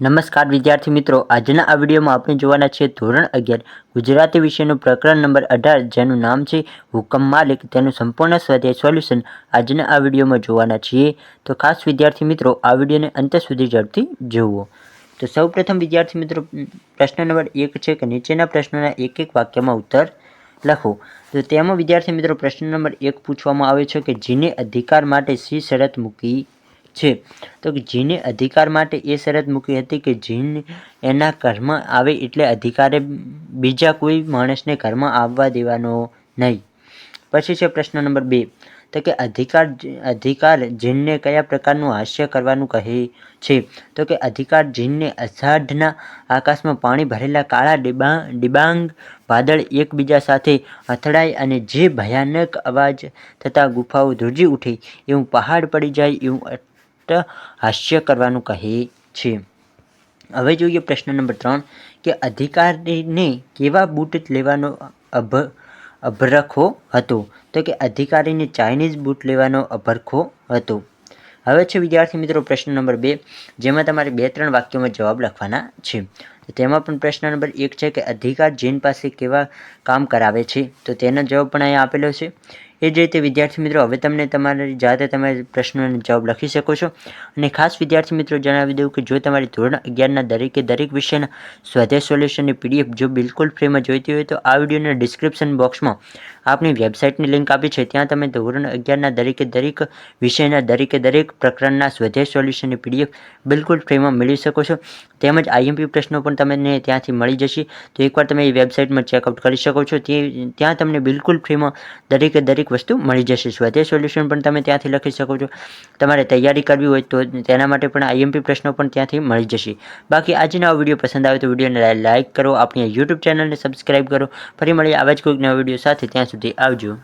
નમસ્કાર વિદ્યાર્થી મિત્રો, આજના આ વિડીયોમાં આપણે જોવાના છીએ ધોરણ અગિયાર, ગુજરાતી વિષયનું પ્રકરણ નંબર અઢાર, જેનું નામ છે હુકમ માલિક. તેનું સંપૂર્ણ સ્વાધ્યાય સોલ્યુશન આજના આ વિડીયોમાં જોવાના છીએ. તો ખાસ વિદ્યાર્થી મિત્રો, આ વિડીયોને અંત સુધી ઝડપથી જુઓ. તો સૌપ્રથમ વિદ્યાર્થી મિત્રો, પ્રશ્ન નંબર એક છે કે નીચેના પ્રશ્નોના એક એક વાક્યમાં ઉત્તર લખો. તો તેમાં વિદ્યાર્થી મિત્રો, પ્રશ્ન નંબર એક પૂછવામાં આવે છે કે જીને અધિકાર માટે સી શરત મૂકી? છે. તો જીને અધિકાર માટે એ શરત મૂકી હતી કે જીન એના ઘરમાં આવે એટલે અધિકારે બીજા કોઈ માણસને ઘરમાં આવવા દેવાનો નહીં. પછી છે પ્રશ્ન નંબર બે. તો કે અધિકાર અધિકાર જીનને કયા પ્રકારનું હાસ્ય કરવાનું કહે છે? તો કે અધિકાર જીનને અષાઢના આકાશમાં પાણી ભરેલા કાળા ડિબા, ડિબાંગ વાદળ એકબીજા સાથે અથડાય અને જે ભયાનક અવાજ થતાં ગુફાઓ ધ્રુજી ઉઠે. એવું પહાડ પડી જાય, એવું અટ્ટ હાસ્ય કરવાનું કહે છે. હવે જોઈએ પ્રશ્ન નંબર ત્રણ, કે અધિકારીને કેવા બૂટ લેવાનો અભ, અભરખો હતો? તો કે અધિકારીને ચાઇનીઝ બૂટ લેવાનો અભરખો હતો? હવે છે વિદ્યાર્થી મિત્રો પ્રશ્ન નંબર બે, જેમાં તમારે બે ત્રણ વાક્યોમાં જવાબ લખવાના છે. તેમાં પણ પ્રશ્ન નંબર એક છે કે અધિકાર જીન પાસે કેવા કામ કરાવે છે? તો તેનો જવાબ પણ અહીંયા આપેલો છે. એ જ રીતે વિદ્યાર્થી મિત્રો, હવે તમને તમારી જાતે તમે પ્રશ્નોનો જવાબ લખી શકો છો. અને ખાસ વિદ્યાર્થી મિત્રો, જણાવી દઉં કે જો તમારી ધોરણ અગિયારના દરેકે દરેક વિષયના સ્વાધ્યાય સોલ્યુશનની પીડીએફ જો બિલકુલ ફ્રીમાં જોઈતી હોય તો આ વિડીયોના ડિસ્ક્રિપ્શન બોક્સમાં આપણી વેબસાઇટની લિંક આપી છે. ત્યાં તમે ધોરણ અગિયારના દરેકે દરેક વિષયના દરેકે દરેક પ્રકરણના સ્વાધ્યાય સોલ્યુશનની પીડીએફ બિલકુલ ફ્રીમાં મેળવી શકો છો. તેમજ આઈએમપી પ્રશ્નો પણ તમને ત્યાંથી મળી જશે. તો એકવાર તમે એ વેબસાઇટમાં ચેકઆઉટ કરી શકો છો. તે ત્યાં તમને બિલકુલ ફ્રીમાં દરેકે દરેક વસ્તુ મળી જશે. સ્વાધ્યાય સોલ્યુશન પણ તમે ત્યાંથી લખી શકો છો. તમારે તૈયારી કરવી હોય તો તેના માટે પણ આઈએમપી પ્રશ્નો પણ ત્યાંથી મળી જશે. બાકી આજનો આ વીડિયો પસંદ આવે તો વિડીયોને લાઇક કરો, આપણી યુટ્યુબ ચેનલને સબસ્ક્રાઈબ કરો. ફરી મળીએ આવા જ કોઈક નવા વીડિયો સાથે. ત્યાં સુધી આવજો.